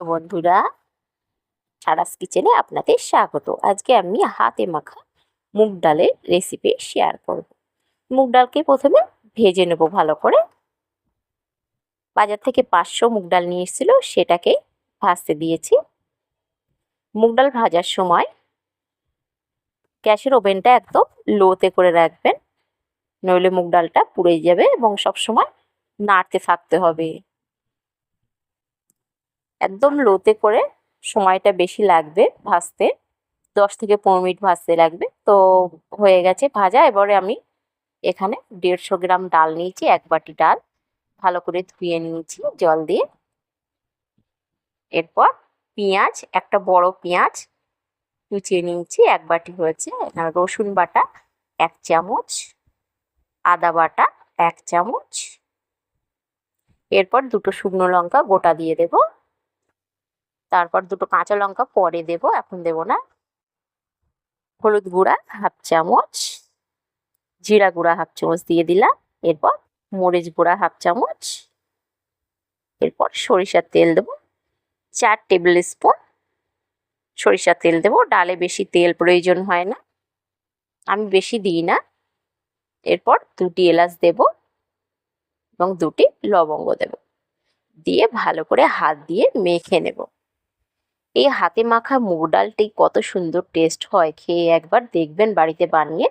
বন্ধুরা, সারাস কিচেনে আপনাদের স্বাগত। আজকে আমি হাতে মাখা মুগ ডালের রেসিপি শেয়ার করব। মুগ ডালকে প্রথমে ভেজে নেব ভালো করে। বাজার থেকে পাঁচশো মুগ ডাল নিয়ে এসেছিল, সেটাকে ভাজতে দিয়েছি। মুগ ডাল ভাজার সময় গ্যাসের ওভেনটা একদম লোতে করে রাখবেন, নইলে মুগ ডালটা পুড়ে যাবে এবং সবসময় নাড়তে থাকতে হবে। একদম লোতে করে সময়টা বেশি লাগবে ভাজতে। দশ থেকে পনেরো মিনিট ভাজতে লাগবে। তো হয়ে গেছে ভাজা। এবারে আমি এখানে দেড়শো গ্রাম ডাল নিয়েছি, এক বাটি ডাল। ভালো করে ধুয়ে নিয়েছি জল দিয়ে। এরপর পেঁয়াজ, একটা বড় পেঁয়াজ কুচিয়ে নিয়েছি, এক বাটি হয়েছে। রসুন বাটা, এক চামচ। আদা বাটা, এক চামচ। এরপর দুটো শুকনো লঙ্কা গোটা দিয়ে দেবো। তারপর দুটো কাঁচা লঙ্কা পরে দেব, এখন দেব না। হলুদ গুঁড়া হাফ চামচ, জিরা গুঁড়া হাফ চামচ দিয়ে দিলাম। এরপর মরিচ গুঁড়া হাফ চামচ, এরপর সরিষার তেল দেবো। চার টেবিল স্পুন সরিষার তেল দেবো। ডালে বেশি তেল প্রয়োজন হয় না, আমি বেশি দিই না। এরপর দুটি এলাচ দেব এবং দুটি লবঙ্গ দেব। দিয়ে ভালো করে হাত দিয়ে মেখে নেব। এই হাতে মাখা মুগ ডালটি কত সুন্দর টেস্ট হয়, খেয়ে একবার দেখবেন বাড়িতে বানিয়ে।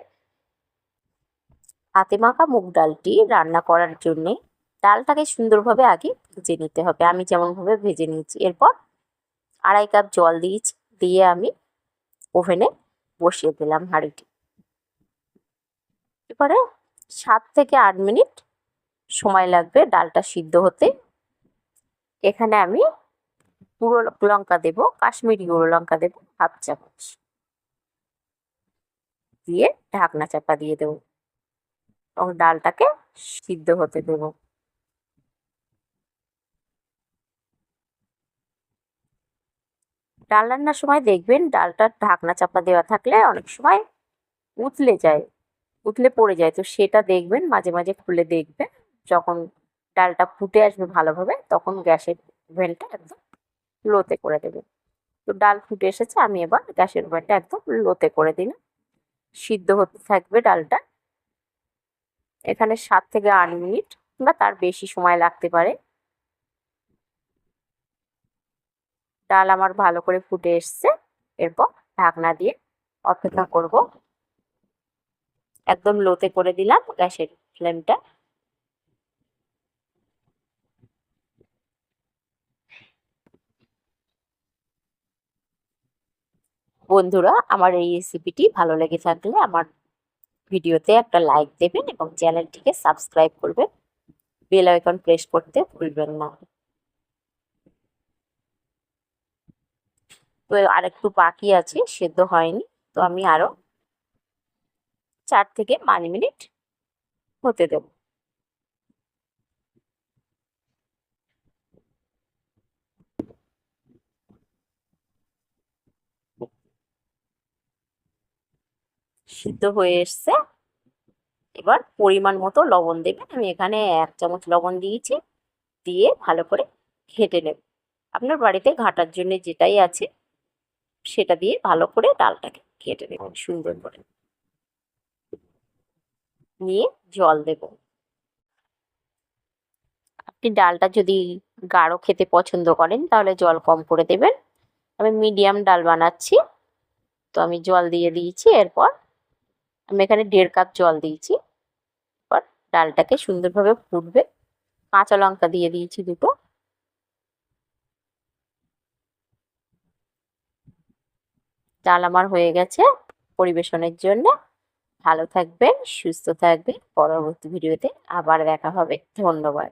হাতে মাখা মুগ ডালটি রান্না করার জন্যে ডালটাকে সুন্দরভাবে আগে ভেজে নিতে হবে। আমি যেমনভাবে ভেজে নিয়েছি, এরপর আড়াই কাপ জল দিয়েছি, দিয়ে আমি ওভেনে বসিয়ে দিলাম হাঁড়িটি। এবারে সাত থেকে আট মিনিট সময় লাগবে ডালটা সিদ্ধ হতে। এখানে আমি গুঁড়ো লঙ্কা দেবো, কাশ্মীরি গুঁড়ো লঙ্কা দেবো, হাফ চামচ। দিয়ে ঢাকনা চাপা দিয়ে দেবো। এবং ডালটাকে সিদ্ধ হতে দেব। ডাল রান্নার সময় দেখবেন ডালটা ঢাকনা চাপা দেওয়া থাকলে অনেক সময় উতলে যায়, উতলে পড়ে যায়। তো সেটা দেখবেন, মাঝে মাঝে খুলে দেখবেন। যখন ডালটা ফুটে আসবে ভালোভাবে, তখন গ্যাসের ওভেনটা একদম লোতে করে দেবে। তো ডাল ফুটে এসেছে, আমি এবার গ্যাসের ওভেনটা একদম লোতে করে দিলাম। সিদ্ধ হতে থাকবে ডালটা। এখানে সাত থেকে আট মিনিট বা তার বেশি সময় লাগতে পারে। ডাল আমার ভালো করে ফুটে এসছে। এরপর ঢাকনা দিয়ে অপেক্ষা করব। একদম লোতে করে দিলাম গ্যাসের ফ্লেমটা। বন্ধুরা, আমার এই রেসিপিটি ভালো লেগে থাকলে আমার ভিডিওতে একটা লাইক দেবেন এবং চ্যানেলটিকে সাবস্ক্রাইব করবেন। বেল আইকন প্রেস করতে ভুলবেন না। তো আর একটু বাকি আছে, সেদ্ধ হয়নি। তো আমি আরও চার থেকে পাঁচ মিনিট হতে দেবো। সিদ্ধ হয়ে এসছে। এবার পরিমাণ মতো লবণ দেবেন। আমি এখানে এক চামচ লবণ দিয়েছি। দিয়ে ভালো করে ঘেটে নেব। আপনার বাড়িতে ঘাটার জন্য যেটাই আছে সেটা দিয়ে ভালো করে ডালটাকে ঘেটে নেবেন। সুন্দর করে। নিয়ে জল দেব। আপনি ডালটা যদি গাঢ় খেতে পছন্দ করেন তাহলে জল কম করে দেবেন। আমি মিডিয়াম ডাল বানাচ্ছি। তো আমি জল দিয়ে দিয়েছি। এরপর আমি এখানে দেড় কাপ জল দিয়েছি। এবার ডালটাকে সুন্দরভাবে ফুটবে। কাঁচা লঙ্কা দিয়ে দিয়েছি দুটো। ডাল আমার হয়ে গেছে পরিবেশনের জন্য। ভালো থাকবেন, সুস্থ থাকবেন। পরবর্তী ভিডিওতে আবার দেখা হবে। ধন্যবাদ।